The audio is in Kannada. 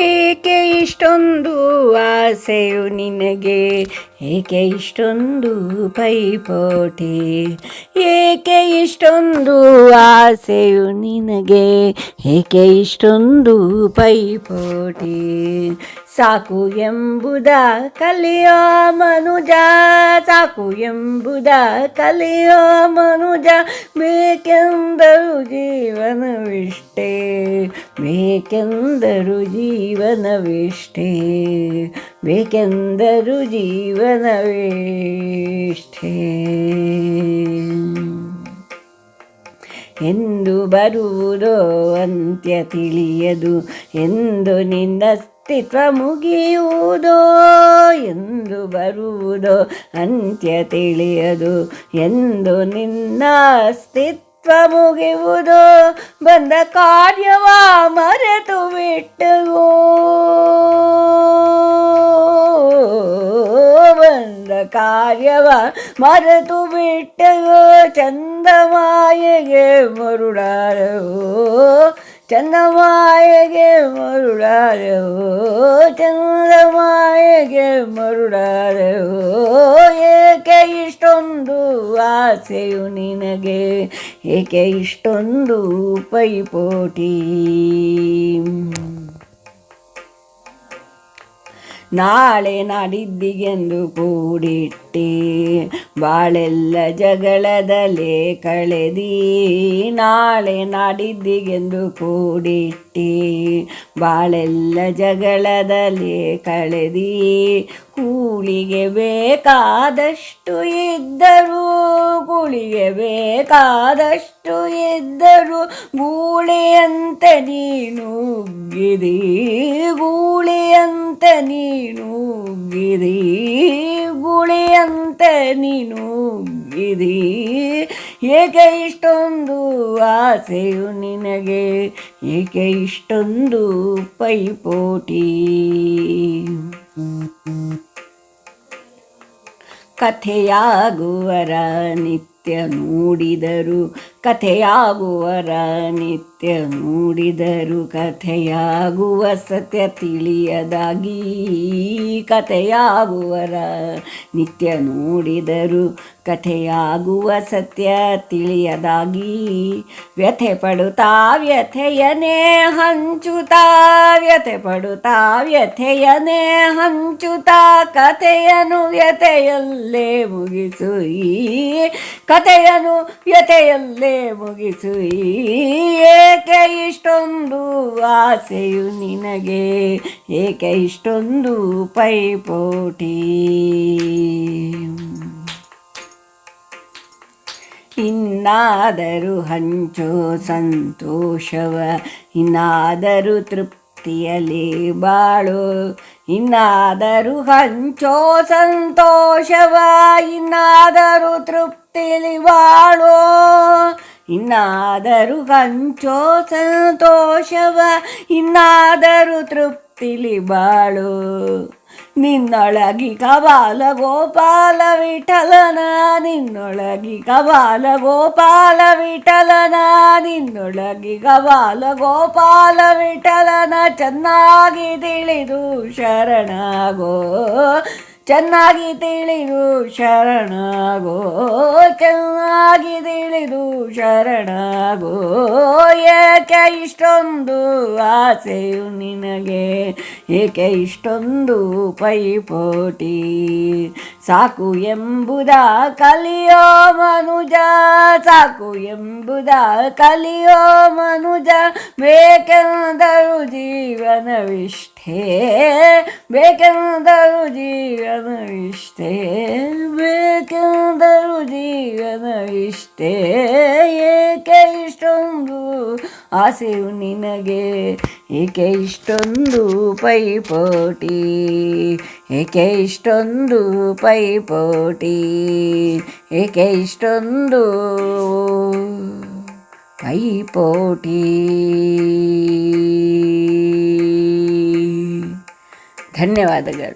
ಏಕೆ ಇಷ್ಟೊಂದು ಆಸೆಯು ನಿನಗೆ? ಏಕೆ ಇಷ್ಟೊಂದು ಪೈಪೋಟಿ? ಏಕೆ ಇಷ್ಟೊಂದು ಆಸೆಯು ನಿನಗೆ? ಏಕೆ ಇಷ್ಟೊಂದು ಪೈಪೋಟಿ? ಸಾಕು ಎಂಬುದ ಕಲಿಯೋ ಮನುಜ, ಸಾಕು ಎಂಬುದ ಕಲಿಯೋ ಮನುಜ ಬೇಕೆಂದರು ಜೀವನವಿಷ್ಟೇ ಬೇಕೆಂದರು ಜೀವನವಿಷ್ಟೇ ಬೇಕೆಂದರು ಜೀವನವಿಷ್ಟೇ. ಎಂದು ಬರುವುದೋ ಅಂತ್ಯ ತಿಳಿಯದು, ಎಂದು ನಿನ್ನ ಅಸ್ತಿತ್ವ ಮುಗಿಯುವುದೋ ಎಂದು ಬರುವುದೋ ಅಂತ್ಯ ತಿಳಿಯದು ಎಂದು ನಿನ್ನ ಅಸ್ತಿತ್ವ ಮುಗಿಯುವುದೋ ಬಂದ ಕಾರ್ಯವ ಮರೆತು ಬಿಟ್ಟವು? ಬಂದ ಕಾರ್ಯವ ಮರೆತು ಬಿಟ್ಟವು? ಚಂದಮಾಯೆಗೆ ಮರುಳಾರವು ಚಂದಮಾಯೆಗೆ ಮರುಳಾರವು ಚಂದಮಾಯೆಗೆ ಮರುಡಾರೆ ಏಕೆ ಇಷ್ಟೊಂದು ಆಸೆಯು ನಿನಗೆ? ಏಕೆ ಇಷ್ಟೊಂದು ಪೈಪೋಟಿ? ನಾಳೆ ನಾಡಿದ್ದಿಗೆಂದು ಕೂಡಿಟ್ಟೆ. ಬಾಳೆಲ್ಲ ಜಗಳದಲ್ಲಿ ಕಳೆದಿ, ನಾಳೆ ನಾಡಿದ್ದಿಗೆಂದು ಕೂಡಿಟ್ಟಿ. ಬಾಳೆಲ್ಲ ಜಗಳದಲ್ಲಿ ಕಳೆದಿ, ಕೂಳಿಗೆ ಬೇಕಾದಷ್ಟು ಇದ್ದರು, ಕೂಳಿಗೆ ಬೇಕಾದಷ್ಟು ಇದ್ದರು, ಗೂಳಿಯಂತೆ ನೀನು ಗಿರಿ ಗೂಳಿಯಂತೆ ನೀನು ಗುಳಿಯಂತೆ ನೀನು ಗಿರಿ ಏಕೆ ಇಷ್ಟೊಂದು ಆಸೆಯು ನಿನಗೆ? ಏಕೆ ಇಷ್ಟೊಂದು ಪೈಪೋಟಿ? ಕಥೆಯಾಗುವರ ನಿತ್ಯ ನೋಡಿದರು ಕಥೆಯಾಗುವರ ನಿತ್ಯ ನೋಡಿದರು ಕಥೆಯಾಗುವ ಸತ್ಯ ತಿಳಿಯದಾಗಿ ಕಥೆಯಾಗುವರ ನಿತ್ಯ ನೋಡಿದರು ಕಥೆಯಾಗುವ ಸತ್ಯ ತಿಳಿಯದಾಗಿ ವ್ಯಥೆ ಪಡುತ್ತಾ ವ್ಯಥೆಯನೇ ಹಂಚುತ್ತಾ, ವ್ಯಥೆ ಪಡುತ್ತಾ ವ್ಯಥೆಯನೇ ಹಂಚುತ್ತಾ ಕಥೆಯನು ವ್ಯಥೆಯಲ್ಲೇ ಮುಗಿಸು ಈ ಕಥೆಯನು ವ್ಯಥೆಯಲ್ಲೇ ಮುಗಿಸು. ಈ ಏಕೆ ಇಷ್ಟೊಂದು ಆಸೆಯು ನಿನಗೆ? ಏಕೆ ಇಷ್ಟೊಂದು ಪೈಪೋಟಿ? ಇನ್ನಾದರೂ ಹಂಚೋ ಸಂತೋಷವ, ಇನ್ನಾದರೂ ತೃಪ್ತಿಯಲ್ಲಿ ಬಾಳು. ಇನ್ನಾದರೂ ಹಂಚೋ ಸಂತೋಷವ, ಇನ್ನಾದರೂ ತೃಪ್ತಿಲಿ ಬಾಳು ಇನ್ನಾದರೂ ಹಂಚೋ ಸಂತೋಷವ? ಇನ್ನಾದರೂ ತೃಪ್ತಿಲಿ ಬಾಳು ನಿನ್ನೊಳಗಿ ಕಬಾಲ ಗೋಪಾಲ ವಿಠಲನ ನಿನ್ನೊಳಗಿ ಕಬಾಲ ಗೋಪಾಲ ವಿಠಲನ ನಿನ್ನೊಳಗಿ ಕಬಾಲ ಗೋಪಾಲ ವಿಠಲನ, ಚೆನ್ನಾಗಿ ತಿಳಿದು ಶರಣಾಗೋ. ಚೆನ್ನಾಗಿ ತಿಳಿದು ಶರಣಾಗೋ, ಚೆನ್ನಾಗಿ ತಿಳಿದು ಶರಣಾಗೋ. ಏಕೆ ಇಷ್ಟೊಂದು ಆಸೆಯು ನಿನಗೆ? ಏಕೆ ಇಷ್ಟೊಂದು ಪೈಪೋಟಿ? ಸಾಕು ಎಂಬುದ ಕಲಿಯೋ ಮನುಜ, ಸಾಕು ಎಂಬುದ ಕಲಿಯೋ ಮನುಜ. ಬೇಕೆಂದರು ಜೀವನವಿಷ್ಟೇ ಬೇಕೆಂದರು ಜೀವನವಿಷ್ಟೇ ಬೇಕೆಂದರು ಜೀವನವಿಷ್ಟೇ ಏಕೆ ಇಷ್ಟೊಂದು ಆಸೆಯು ನಿನಗೆ, ಏಕೆ ಇಷ್ಟೊಂದು ಪೈಪೋಟಿ, ಏಕೆ ಇಷ್ಟೊಂದು ಪೈಪೋಟಿ, ಏಕೆ ಇಷ್ಟೊಂದು ಪೈಪೋಟಿ. धन्यवाद अगर।